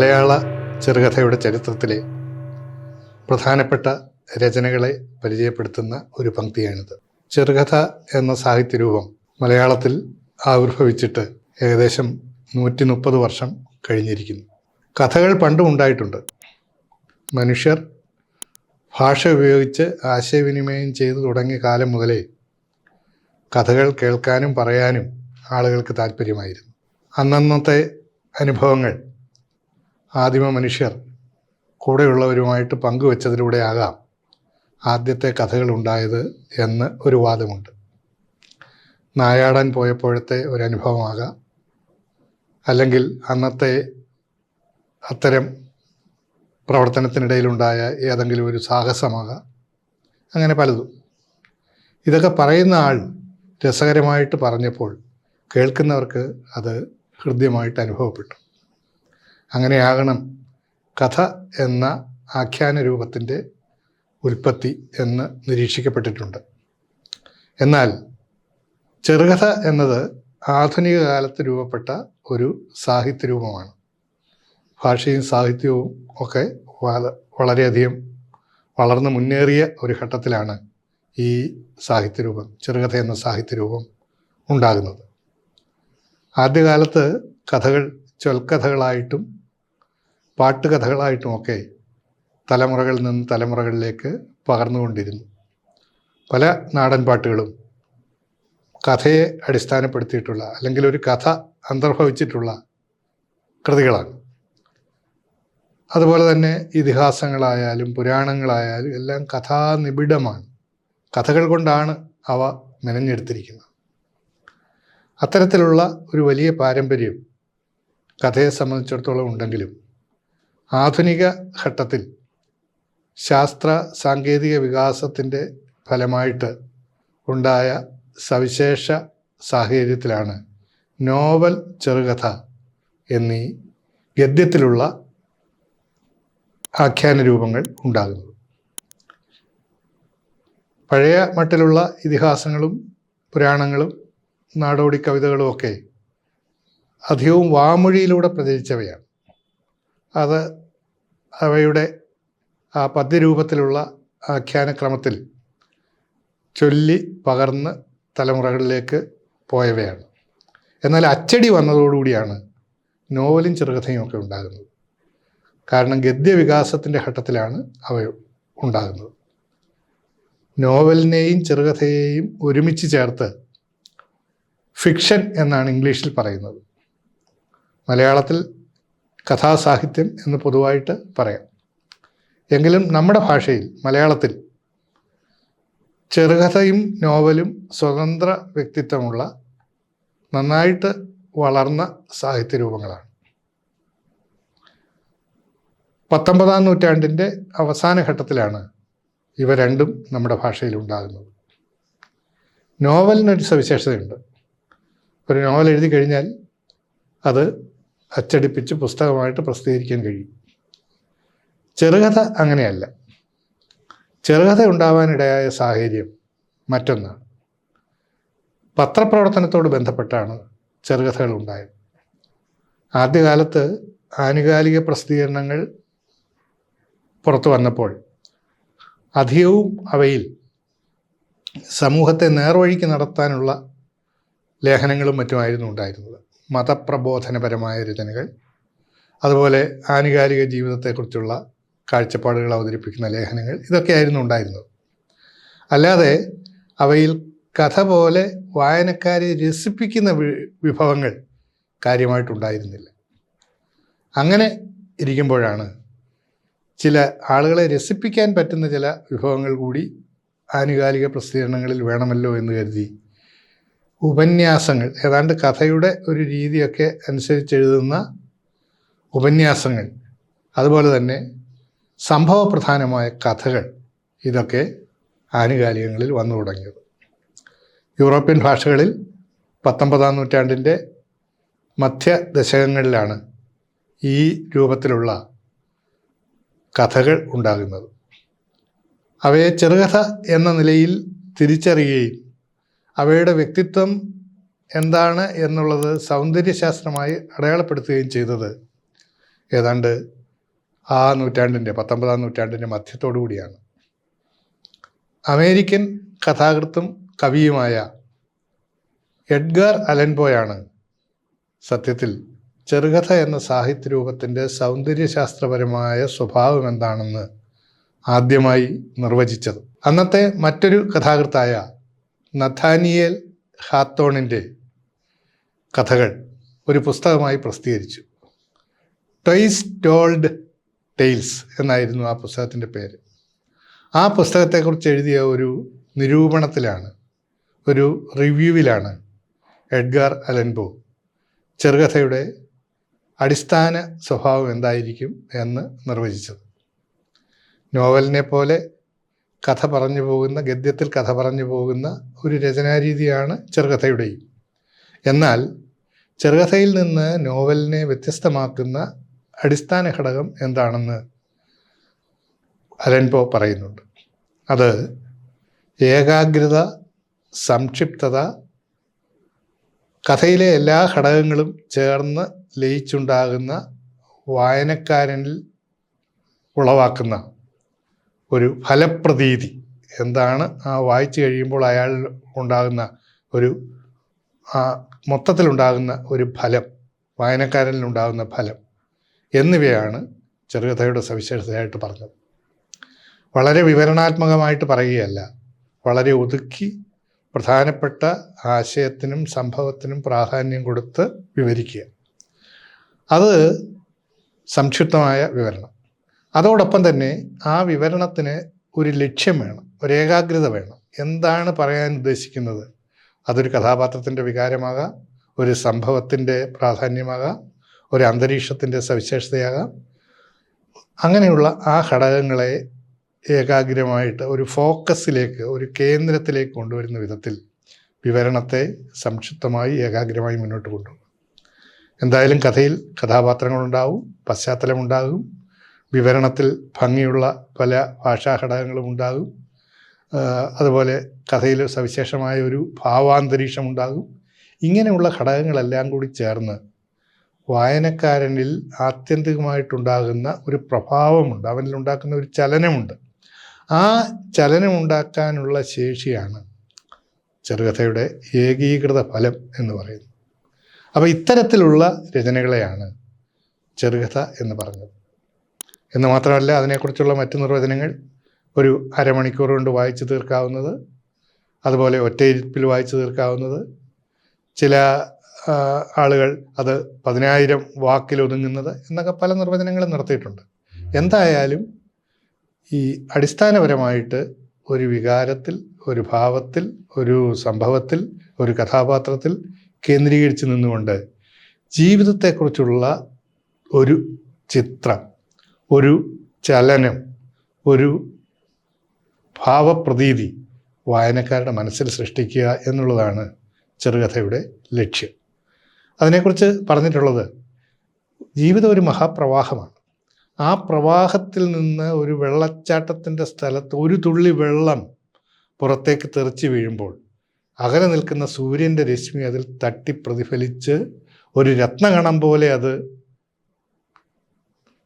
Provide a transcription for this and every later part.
മലയാള ചെറുകഥയുടെ ചരിത്രത്തിലെ പ്രധാനപ്പെട്ട രചനകളെ പരിചയപ്പെടുത്തുന്ന ഒരു പങ്ക്തിയാണിത്. ചെറുകഥ എന്ന സാഹിത്യരൂപം മലയാളത്തിൽ ആവിർഭവിച്ചിട്ട് ഏകദേശം നൂറ്റി മുപ്പത് വർഷം കഴിഞ്ഞിരിക്കുന്നു. കഥകൾ പണ്ടും ഉണ്ടായിട്ടുണ്ട്. മനുഷ്യർ ഭാഷ ഉപയോഗിച്ച് ആശയവിനിമയം ചെയ്തു തുടങ്ങിയ കാലം മുതലേ കഥകൾ കേൾക്കാനും പറയാനും ആളുകൾക്ക് താല്പര്യമായിരുന്നു അന്നന്നത്തെ അനുഭവങ്ങൾ ആദിമ മനുഷ്യർ കൂടെയുള്ളവരുമായിട്ട് പങ്കുവെച്ചതിലൂടെയാകാം ആദ്യത്തെ കഥകൾ ഉണ്ടായത് എന്ന് ഒരു വാദമുണ്ട്. നായാടാൻ പോയപ്പോഴത്തെ ഒരു അനുഭവമാകാം അല്ലെങ്കിൽ അന്നത്തെ അത്തരം പ്രവർത്തനത്തിനിടയിലുണ്ടായ ഏതെങ്കിലും ഒരു സാഹസമാകാം. അങ്ങനെ പലതും. ഇതൊക്കെ പറയുന്ന ആൾ രസകരമായിട്ട് പറഞ്ഞപ്പോൾ കേൾക്കുന്നവർക്ക് അത് ഹൃദ്യമായിട്ട് അനുഭവപ്പെട്ടു. അങ്ങനെയാകണം. കഥ എന്ന ആഖ്യാന രൂപത്തിന്റെ ഉൽപ്പത്തി എന്ന് നിരീക്ഷിക്കപ്പെട്ടിട്ടുണ്ട്. എന്നാൽ ചെറുകഥ എന്നത് ആധുനിക കാലത്ത് രൂപപ്പെട്ട ഒരു സാഹിത്യ രൂപമാണ് ഭാഷയും സാഹിത്യവും ഒക്കെ വള- വളരെയധികം വളർന്ന് മുന്നേറിയ ഒരു ഘട്ടത്തിലാണ് ഈ സാഹിത്യരൂപം ചെറുകഥ എന്ന സാഹിത്യരൂപം ഉണ്ടാകുന്നത്. ആദ്യകാലത്ത് കഥകൾ ചൊൽക്കഥകളായിട്ടും പാട്ടുകഥകളായിട്ടുമൊക്കെ തലമുറകളിൽ നിന്ന് തലമുറകളിലേക്ക് പകർന്നുകൊണ്ടിരുന്നു. പല നാടൻ പാട്ടുകളും കഥയെ അടിസ്ഥാനപ്പെടുത്തിയിട്ടുള്ള അല്ലെങ്കിൽ ഒരു കഥ അന്തർഭവിച്ചിട്ടുള്ള കൃതികളാണ്. അതുപോലെ തന്നെ ഇതിഹാസങ്ങളായാലും പുരാണങ്ങളായാലും എല്ലാം കഥാനിബിഡമാണ്. കഥകൾ കൊണ്ടാണ് അവ മെനഞ്ഞെടുത്തിരിക്കുന്നത്. അത്തരത്തിലുള്ള ഒരു വലിയ പാരമ്പര്യം കഥയെ സംബന്ധിച്ചിടത്തോളം ഉണ്ടെങ്കിലും ആധുനിക ഘട്ടത്തിൽ ശാസ്ത്ര സാങ്കേതിക വികാസത്തിന്റെ ഫലമായിട്ട് ഉണ്ടായ സവിശേഷ സാഹചര്യത്തിലാണ് നോവൽ ചെറുകഥ എന്നീ ഗദ്യത്തിലുള്ള ആഖ്യാന രൂപങ്ങൾ ഉണ്ടാകുന്നത്. പഴയ മട്ടിലുള്ള ഇതിഹാസങ്ങളും പുരാണങ്ങളും നാടോടി കവിതകളും ഒക്കെ അധികവും വാമൊഴിയിലൂടെ പ്രചരിച്ചവയാണ്. അത് അവയുടെ ആ പദ്യരൂപത്തിലുള്ള ആഖ്യാനക്രമത്തിൽ ചൊല്ലി പകർന്ന് തലമുറകളിലേക്ക് പോയവയാണ്. എന്നാൽ അച്ചടി വന്നതോടുകൂടിയാണ് നോവലും ചെറുകഥയും ഒക്കെ ഉണ്ടാകുന്നത്. കാരണം ഗദ്യവികാസത്തിന്റെ ഘട്ടത്തിലാണ് അവ ഉണ്ടാകുന്നത്. നോവലിനെയും ചെറുകഥയെയും ഒരുമിച്ച് ചേർത്ത് ഫിക്ഷൻ എന്നാണ് ഇംഗ്ലീഷിൽ പറയുന്നത്. മലയാളത്തിൽ കഥാസാഹിത്യം എന്ന് പൊതുവായിട്ട് പറയാം. എങ്കിലും നമ്മുടെ ഭാഷയിൽ മലയാളത്തിൽ ചെറുകഥയും നോവലും സ്വതന്ത്ര വ്യക്തിത്വമുള്ള നന്നായിട്ട് വളർന്ന സാഹിത്യ രൂപങ്ങളാണ്. പത്തൊമ്പതാം നൂറ്റാണ്ടിന്റെ അവസാന ഘട്ടത്തിലാണ് ഇവ രണ്ടും നമ്മുടെ ഭാഷയിൽ ഉണ്ടാകുന്നത്. നോവലിനൊരു സവിശേഷതയുണ്ട്. ഒരു നോവൽ എഴുതി കഴിഞ്ഞാൽ അത് അച്ചടിപ്പിച്ച് പുസ്തകമായിട്ട് പ്രസിദ്ധീകരിക്കാൻ കഴിയും. ചെറുകഥ അങ്ങനെയല്ല. ചെറുകഥ ഉണ്ടാവാനിടയായ സാഹചര്യം മറ്റൊന്നാണ്. പത്രപ്രവർത്തനത്തോട് ബന്ധപ്പെട്ടാണ് ചെറുകഥകൾ ഉണ്ടായത്. ആദ്യകാലത്ത് ആനുകാലിക പ്രസിദ്ധീകരണങ്ങൾ പുറത്തു വന്നപ്പോൾ അധികവും അവയിൽ സമൂഹത്തെ നേർവഴിക്ക് നടത്താനുള്ള ലേഖനങ്ങളും മറ്റുമായിരുന്നു ഉണ്ടായിരുന്നത്. മതപ്രബോധനപരമായ രചനകൾ അതുപോലെ ആനുകാലിക ജീവിതത്തെക്കുറിച്ചുള്ള കാഴ്ചപ്പാടുകൾ അവതരിപ്പിക്കുന്ന ലേഖനങ്ങൾ ഇതൊക്കെയായിരുന്നു ഉണ്ടായിരുന്നത്. അല്ലാതെ അവയിൽ കഥ പോലെ വായനക്കാരെ രസിപ്പിക്കുന്ന വിഭവങ്ങൾ കാര്യമായിട്ടുണ്ടായിരുന്നില്ല. അങ്ങനെ ഇരിക്കുമ്പോഴാണ് ചില ആളുകളെ രസിപ്പിക്കാൻ പറ്റുന്ന ചില വിഭവങ്ങൾ കൂടി ആനുകാലിക പ്രസിദ്ധീകരണങ്ങളിൽ വേണമല്ലോ എന്ന് കരുതി ഉപന്യാസങ്ങൾ ഏതാണ്ട് കഥയുടെ ഒരു രീതിയൊക്കെ അനുസരിച്ച് എഴുതുന്ന ഉപന്യാസങ്ങൾ അതുപോലെ തന്നെ സംഭവപ്രധാനമായ കഥകൾ ഇതൊക്കെ ആനുകാലികങ്ങളിൽ വന്നു തുടങ്ങിയത്. യൂറോപ്യൻ ഭാഷകളിൽ പത്തൊമ്പതാം നൂറ്റാണ്ടിന്റെ മധ്യ ദശകങ്ങളിലാണ് ഈ രൂപത്തിലുള്ള കഥകൾ ഉണ്ടാകുന്നത്. അവയെ ചെറുകഥ എന്ന നിലയിൽ തിരിച്ചറിയുകയും അവയുടെ വ്യക്തിത്വം എന്താണ് എന്നുള്ളത് സൗന്ദര്യശാസ്ത്രമായി അടയാളപ്പെടുത്തുകയും ചെയ്തത്. ഏതാണ്ട് ആ നൂറ്റാണ്ടിന്റെ പത്തൊമ്പതാം നൂറ്റാണ്ടിന്റെ മധ്യത്തോടു കൂടിയാണ്. അമേരിക്കൻ കഥാകൃത്തും കവിയുമായ എഡ്ഗർ അലൻപോയാണ് സത്യത്തിൽ ചെറുകഥ എന്ന സാഹിത്യ രൂപത്തിന്റെ സൗന്ദര്യശാസ്ത്രപരമായ സ്വഭാവം എന്താണെന്ന് ആദ്യമായി നിർവചിച്ചത്. അന്നത്തെ മറ്റൊരു കഥാകൃത്തായ നഥാനിയേൽ ഹാത്തോണിന്റെ കഥകൾ ഒരു പുസ്തകമായി പ്രസിദ്ധീകരിച്ചു. ടൊയ്സ് ടോൾഡ് ടെയിൽസ് എന്നായിരുന്നു ആ പുസ്തകത്തിന്റെ പേര്. ആ പുസ്തകത്തെക്കുറിച്ച് എഴുതിയ ഒരു നിരൂപണത്തിലാണ് ഒരു റിവ്യൂവിലാണ് എഡ്ഗാർ അലൻബോ ചെറുകഥയുടെ അടിസ്ഥാന സ്വഭാവം എന്തായിരിക്കും എന്ന് നിർവചിച്ചത്. നോവലിനെ പോലെ കഥ പറഞ്ഞു പോകുന്ന ഗദ്യത്തിൽ കഥ പറഞ്ഞു പോകുന്ന ഒരു രചനാരീതിയാണ് ചെറുകഥയുടെയും. എന്നാൽ ചെറുകഥയിൽ നിന്ന് നോവലിനെ വ്യത്യസ്തമാക്കുന്ന അടിസ്ഥാന ഘടകം എന്താണെന്ന് അലൻപോ പറയുന്നുണ്ട്. അത് ഏകാഗ്രത സംക്ഷിപ്തത കഥയിലെ എല്ലാ ഘടകങ്ങളും ചേർന്ന് ലയിച്ചുണ്ടാകുന്ന വായനക്കാരനിൽ ഉളവാക്കുന്ന ഒരു ഫലപ്രതീതി എന്താണ്? ആ വായിച്ചു കഴിയുമ്പോൾ അയാൾ ഉണ്ടാകുന്ന ഒരു ആ മൊത്തത്തിലുണ്ടാകുന്ന ഒരു ഫലം വായനക്കാരനിൽ ഉണ്ടാകുന്ന ഫലം എന്നിവയാണ് ചെറുകഥയുടെ സവിശേഷതയായിട്ട് പറഞ്ഞത്. വളരെ വിവരണാത്മകമായിട്ട് പറയുകയല്ല വളരെ ഒതുക്കി പ്രധാനപ്പെട്ട ആശയത്തിനും സംഭവത്തിനും പ്രാധാന്യം കൊടുത്ത് വിവരിക്കുക. അത് സംക്ഷിപ്തമായ വിവരണം. അതോടൊപ്പം തന്നെ ആ വിവരണത്തിന് ഒരു ലക്ഷ്യം വേണം ഒരു ഏകാഗ്രത വേണം. എന്താണ് പറയാൻ ഉദ്ദേശിക്കുന്നത്? അതൊരു കഥാപാത്രത്തിന്റെ വികാരമാകാം ഒരു സംഭവത്തിന്റെ പ്രാധാന്യമാകാം ഒരു അന്തരീക്ഷത്തിന്റെ സവിശേഷതയാകാം. അങ്ങനെയുള്ള ആ ഘടകങ്ങളെ ഏകാഗ്രമായിട്ട് ഒരു ഫോക്കസിലേക്ക് ഒരു കേന്ദ്രത്തിലേക്ക് കൊണ്ടുവരുന്ന വിധത്തിൽ വിവരണത്തെ സംക്ഷിപ്തമായി ഏകാഗ്രമായി മുന്നോട്ട് കൊണ്ടുപോകും. എന്തായാലും കഥയിൽ കഥാപാത്രങ്ങളുണ്ടാവും പശ്ചാത്തലമുണ്ടാകും. വിവരണത്തിൽ ഭംഗിയുള്ള പല ഭാഷാ ഘടകങ്ങളും ഉണ്ടാകും അതുപോലെ കഥയിൽ സവിശേഷമായ ഒരു ഭാവാന്തരീക്ഷം ഉണ്ടാകും ഇങ്ങനെയുള്ള ഘടകങ്ങളെല്ലാം കൂടി ചേർന്ന് വായനക്കാരനിൽ ആത്യന്തികമായിട്ടുണ്ടാകുന്ന ഒരു പ്രഭാവമുണ്ട്. അവനിൽ ഉണ്ടാക്കുന്ന ഒരു ചലനമുണ്ട്. ആ ചലനമുണ്ടാക്കാനുള്ള ശേഷിയാണ് ചെറുകഥയുടെ ഏകീകൃത ഫലം എന്ന് പറയുന്നത്. അപ്പോൾ ഇത്തരത്തിലുള്ള രചനകളെയാണ് ചെറുകഥ എന്ന് പറഞ്ഞത്. എന്ന് മാത്രമല്ല അതിനെക്കുറിച്ചുള്ള മറ്റു നിർവചനങ്ങൾ ഒരു അരമണിക്കൂർ കൊണ്ട് വായിച്ചു തീർക്കാവുന്നത് അതുപോലെ ഒറ്റയിരിപ്പിൽ വായിച്ചു തീർക്കാവുന്നത്. ചില ആളുകൾ അത് പതിനായിരം വാക്കിൽ ഒതുങ്ങുന്നത് എന്നൊക്കെ പല നിർവചനങ്ങളും നടത്തിയിട്ടുണ്ട് എന്തായാലും ഈ അടിസ്ഥാനപരമായിട്ട് ഒരു വികാരത്തിൽ ഒരു ഭാവത്തിൽ ഒരു സംഭവത്തിൽ ഒരു കഥാപാത്രത്തിൽ കേന്ദ്രീകരിച്ച് നിന്നുകൊണ്ട് ജീവിതത്തെക്കുറിച്ചുള്ള ഒരു ചിത്രം ഒരു ചലനം ഒരു ഭാവപ്രതീതി വായനക്കാരുടെ മനസ്സിൽ സൃഷ്ടിക്കുക എന്നുള്ളതാണ് ചെറുകഥയുടെ ലക്ഷ്യം. അതിനെക്കുറിച്ച് പറഞ്ഞിട്ടുള്ളത് ജീവിതം ഒരു മഹാപ്രവാഹമാണ്. ആ പ്രവാഹത്തിൽ നിന്ന് ഒരു വെള്ളച്ചാട്ടത്തിന്റെ സ്ഥലത്ത് ഒരു തുള്ളി വെള്ളം പുറത്തേക്ക് തെറിച്ച് വീഴുമ്പോൾ അകലെ നിൽക്കുന്ന സൂര്യന്റെ രശ്മി അതിൽ തട്ടി പ്രതിഫലിച്ച് ഒരു രത്നകണം പോലെ അത്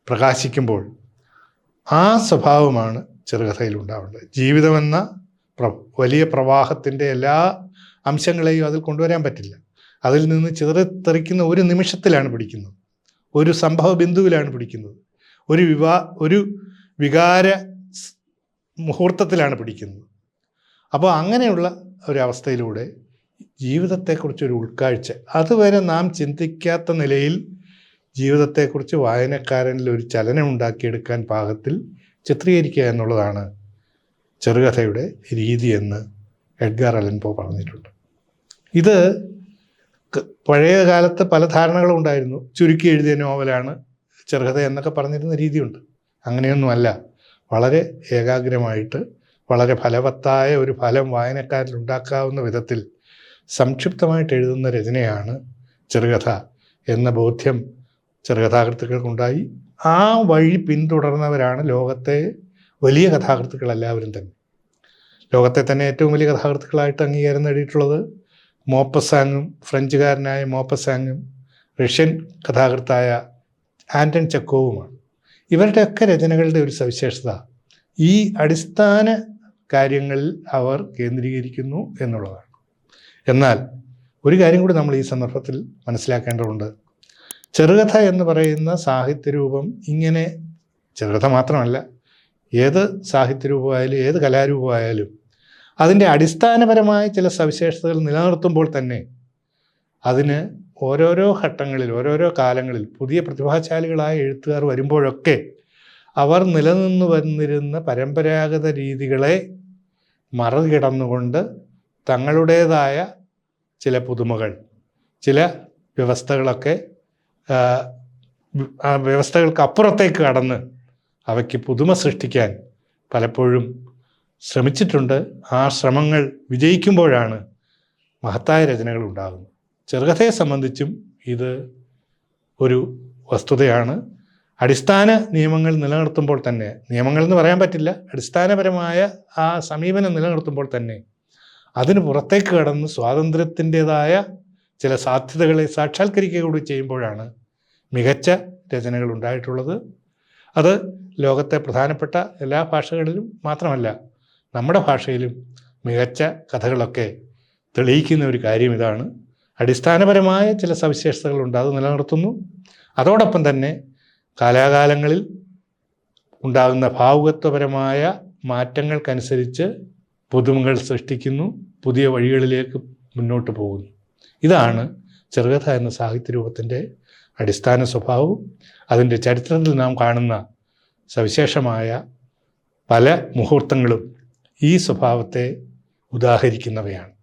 പ്രകാശിക്കുമ്പോൾ ആ സ്വഭാവമാണ് ചെറുകഥയിൽ ഉണ്ടാവേണ്ടത് ജീവിതമെന്ന പ്ര വലിയ പ്രവാഹത്തിന്റെ എല്ലാ അംശങ്ങളെയും അതിൽ കൊണ്ടുവരാൻ പറ്റില്ല. അതിൽ നിന്ന് ചിതറിത്തെറിക്കുന്ന ഒരു നിമിഷത്തിലാണ് പിടിക്കുന്നത്. ഒരു സംഭവ ബിന്ദുവിലാണ് പിടിക്കുന്നത്. ഒരു വിവാ ഒരു വികാര മുഹൂർത്തത്തിലാണ് പിടിക്കുന്നത്. അപ്പോൾ അങ്ങനെയുള്ള ഒരവസ്ഥയിലൂടെ ജീവിതത്തെക്കുറിച്ചൊരു ഉൾക്കാഴ്ച. അതുവരെ നാം ചിന്തിക്കാത്ത നിലയിൽ ജീവിതത്തെക്കുറിച്ച് വായനക്കാരനിൽ ഒരു ചലനം ഉണ്ടാക്കിയെടുക്കാൻ പാകത്തിൽ ചിത്രീകരിക്കുക എന്നുള്ളതാണ് ചെറുകഥയുടെ രീതി എന്ന് എഡ്ഗാർ അലൻപോ പറഞ്ഞിട്ടുണ്ട്. ഇത് പഴയ കാലത്ത് പല ധാരണകളും ഉണ്ടായിരുന്നു. ചുരുക്കി എഴുതിയ നോവലാണ് ചെറുകഥ എന്നൊക്കെ പറഞ്ഞിരുന്ന രീതിയുണ്ട്. അങ്ങനെയൊന്നുമല്ല. വളരെ ഏകാഗ്രമായിട്ട് വളരെ ഫലവത്തായ ഒരു ഫലം വായനക്കാരിൽ ഉണ്ടാക്കാവുന്ന വിധത്തിൽ സംക്ഷിപ്തമായിട്ട് എഴുതുന്ന രചനയാണ് ചെറുകഥ എന്ന ബോധ്യം ചെറുകഥാകൃത്തുക്കൾക്കുണ്ടായി. ആ വഴി പിന്തുടർന്നവരാണ് ലോകത്തെ വലിയ കഥാകൃത്തുക്കൾ എല്ലാവരും തന്നെ. ലോകത്തെ തന്നെ ഏറ്റവും വലിയ കഥാകൃത്തുക്കളായിട്ട് അംഗീകാരം നേടിയിട്ടുള്ളത് മോപ്പസാങ്ങും ഫ്രഞ്ചുകാരനായ മോപ്പസാങ്ങും റഷ്യൻ കഥാകൃത്തായ ആന്റൺ ചെക്കോവുമാണ്. ഇവരുടെയൊക്കെ രചനകളുടെ ഒരു സവിശേഷത ഈ അടിസ്ഥാന കാര്യങ്ങളിൽ അവർ കേന്ദ്രീകരിക്കുന്നു എന്നുള്ളതാണ്. എന്നാൽ ഒരു കാര്യം കൂടി നമ്മൾ ഈ സന്ദർഭത്തിൽ മനസ്സിലാക്കേണ്ടതുണ്ട്. ചെറുകഥ എന്ന് പറയുന്ന സാഹിത്യരൂപം ഇങ്ങനെ ചെറുകഥ മാത്രമല്ല ഏത് സാഹിത്യരൂപമായാലും ഏത് കലാരൂപമായാലും അതിന്റെ അടിസ്ഥാനപരമായ ചില സവിശേഷതകൾ നിലനിർത്തുമ്പോൾ തന്നെ അതിന് ഓരോരോ ഘട്ടങ്ങളിൽ ഓരോരോ കാലങ്ങളിൽ പുതിയ പ്രതിഭാശാലികളായ എഴുത്തുകാർ വരുമ്പോഴൊക്കെ അവർ നിലനിന്നു വന്നിരുന്ന പരമ്പരാഗത രീതികളെ മറികടന്നുകൊണ്ട് തങ്ങളുടേതായ ചില പുതുമകൾ ചില വ്യവസ്ഥകളൊക്കെ ആ, വ്യവസ്ഥകൾക്ക് അപ്പുറത്തേക്ക് കടന്ന് അവയ്ക്ക് പുതുമ സൃഷ്ടിക്കാൻ പലപ്പോഴും ശ്രമിച്ചിട്ടുണ്ട്. ആ ശ്രമങ്ങൾ വിജയിക്കുമ്പോഴാണ് മഹത്തായ രചനകൾ ഉണ്ടാകുന്നത്. ചെറുകഥയെ സംബന്ധിച്ചും ഇത് ഒരു വസ്തുതയാണ്. അടിസ്ഥാന നിയമങ്ങൾ നിലനിർത്തുമ്പോൾ തന്നെ നിയമങ്ങൾ എന്ന് പറയാൻ പറ്റില്ല അടിസ്ഥാനപരമായ ആ സമീപനം നിലനിർത്തുമ്പോൾ തന്നെ അതിന് പുറത്തേക്ക് കടന്ന് സ്വാതന്ത്ര്യത്തിന്റെതായ ചില സാധ്യതകളെ സാക്ഷാത്കരിക്കുക കൂടി ചെയ്യുമ്പോഴാണ് മികച്ച രചനകൾ ഉണ്ടായിട്ടുള്ളത്. അത് ലോകത്തെ പ്രധാനപ്പെട്ട എല്ലാ ഭാഷകളിലും മാത്രമല്ല നമ്മുടെ ഭാഷയിലും മികച്ച കഥകളൊക്കെ തെളിയിക്കുന്ന ഒരു കാര്യം ഇതാണ്. അടിസ്ഥാനപരമായ ചില സവിശേഷതകളുണ്ട് അത് നിലനിർത്തുന്നു. അതോടൊപ്പം തന്നെ കാലാകാലങ്ങളിൽ ഉണ്ടാകുന്ന ഭാവുകത്വപരമായ മാറ്റങ്ങൾക്കനുസരിച്ച് പുതുമകൾ സൃഷ്ടിക്കുന്നു പുതിയ വഴികളിലേക്ക് മുന്നോട്ട് പോകുന്നു. ഇതാണ് ചെറുകഥ എന്ന സാഹിത്യ രൂപത്തിന്റെ അടിസ്ഥാന സ്വഭാവവും അതിന്റെ ചരിത്രത്തിൽ നാം കാണുന്ന സവിശേഷമായ പല മുഹൂർത്തങ്ങളും ഈ സ്വഭാവത്തെ ഉദാഹരിക്കുന്നവയാണ്.